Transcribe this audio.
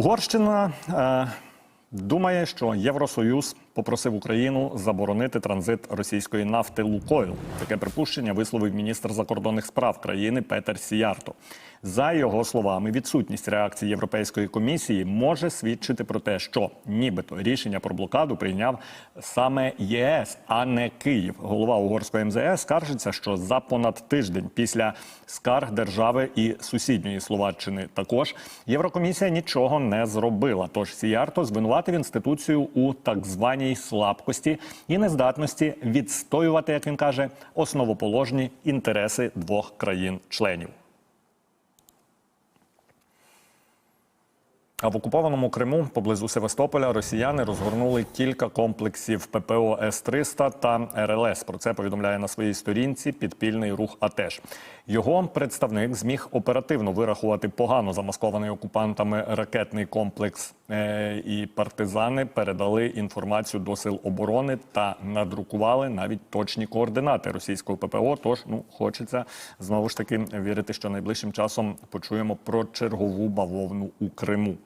Угорщина е, думає, що Євросоюз попросив Україну заборонити транзит російської нафти Лукойл. Таке припущення висловив міністр закордонних справ країни Петер Сіярто. За його словами, відсутність реакції Європейської комісії може свідчити про те, що нібито рішення про блокаду прийняв саме ЄС, а не Київ. Голова угорської МЗС скаржиться, що за понад тиждень після скарг держави і сусідньої Словаччини також Єврокомісія нічого не зробила. Тож Сіярто звинуватив інституцію у так званій слабкості і нездатності відстоювати, як він каже, основоположні інтереси двох країн-членів. А в окупованому Криму поблизу Севастополя росіяни розгорнули кілька комплексів ППО С-300 та РЛС. Про це повідомляє на своїй сторінці підпільний рух АТЕШ. Його представник зміг оперативно вирахувати погано замаскований окупантами ракетний комплекс. Е, І партизани передали інформацію до сил оборони та надрукували навіть точні координати російського ППО. Тож ну хочеться знову ж таки вірити, що найближчим часом почуємо про чергову бавовну у Криму.